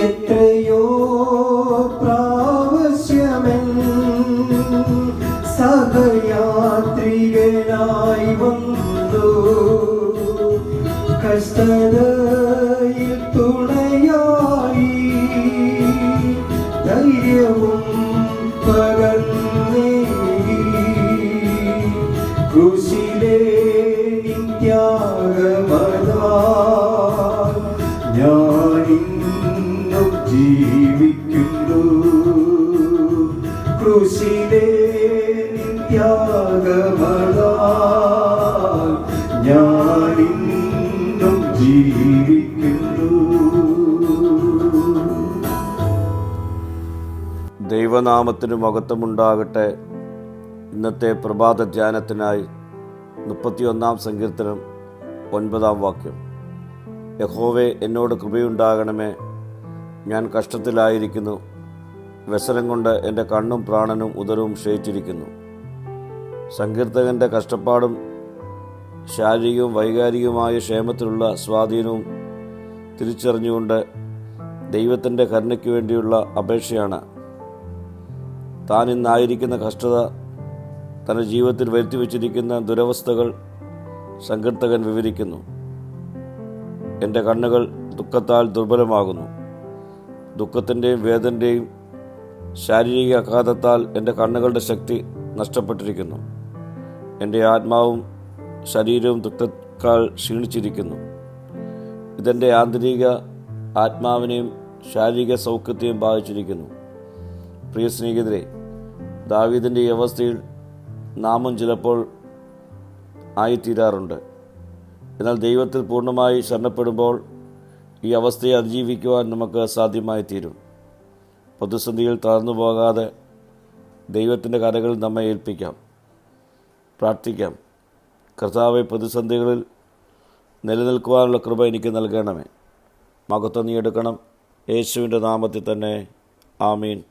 എത്രയോ പ്രാവശ്യമൻ സഹയാത്രികനായി വന്നു. കഷ്ടത തുണയായി ധൈര്യവും പകർന്നേ. കൃഷി ജീവിക്കുന്നു ക്രൂശിലെ ഞാൻ ഞാനിന്നും ജീവിക്കുന്നു. ദൈവനാമത്തിന് മഹത്വമുണ്ടാകട്ടെ. ഇന്നത്തെ പ്രഭാത ധ്യാനത്തിനായി മുപ്പത്തിയൊന്നാം സങ്കീർത്തനം ഒൻപതാം വാക്യം. യഹോവെ എന്നോട് കൃപയുണ്ടാകണമേ. ഞാൻ കഷ്ടത്തിലായിരിക്കുന്നു. വ്യസനം കൊണ്ട് എന്റെ കണ്ണും പ്രാണനും ഉദരവും ക്ഷയിച്ചിരിക്കുന്നു. സങ്കീർത്തകന്റെ കഷ്ടപ്പാടും ശാരീരികവും വൈകാരികവുമായ ക്ഷേമത്തിലുള്ള സ്വാധീനവും തിരിച്ചറിഞ്ഞുകൊണ്ട് ദൈവത്തിന്റെ കരുണയ്ക്ക് വേണ്ടിയുള്ള അപേക്ഷയാണ്. താൻ ഇന്നായിരിക്കുന്ന കഷ്ടത തന്റെ ജീവിതത്തിൽ വരുത്തി വച്ചിരിക്കുന്ന ദുരവസ്ഥകൾ സങ്കീർത്തകൻ വിവരിക്കുന്നു. എന്റെ കണ്ണുകൾ ദുഃഖത്താൽ ദുർബലമാകുന്നു. ദുഃഖത്തിന്റെയും വേദന്റെയും ശാരീരിക ആഘാതത്താൽ എന്റെ കണ്ണുകളുടെ ശക്തി നഷ്ടപ്പെട്ടിരിക്കുന്നു. എന്റെ ആത്മാവും ശരീരവും ദുഃഖത്താൽ ക്ഷീണിച്ചിരിക്കുന്നു. ഇതെന്റെ ആന്തരിക ആത്മാവിനെയും ശാരീരിക സൗഖ്യത്തെയും ബാധിച്ചിരിക്കുന്നു. പ്രിയ സ്നേഹിതരെ ദാവീദിന്റെ അവസ്ഥയിൽ നാമും ചിലപ്പോൾ ആയിത്തീരാറുണ്ട്. എന്നാൽ ദൈവത്തിൽ പൂർണമായി ശരണപ്പെടുമ്പോൾ ഈ അവസ്ഥയെ അതിജീവിക്കുവാൻ നമുക്ക് സാധ്യമായി തീരും പ്രതിസന്ധിയിൽ തളർന്നു പോകാതെ ദൈവത്തിന്റെ കരകൾ നമ്മെ ഏൽപ്പിക്കാം. പ്രാർത്ഥിക്കാം. കർത്താവ് പ്രതിസന്ധികളിൽ നിലനിൽക്കുവാനുള്ള കൃപ എനിക്ക് നൽകണമേ. മകത്വം നീ എടുക്കണം. യേശുവിന്റെ നാമത്തിൽ തന്നെ. ആമീൻ.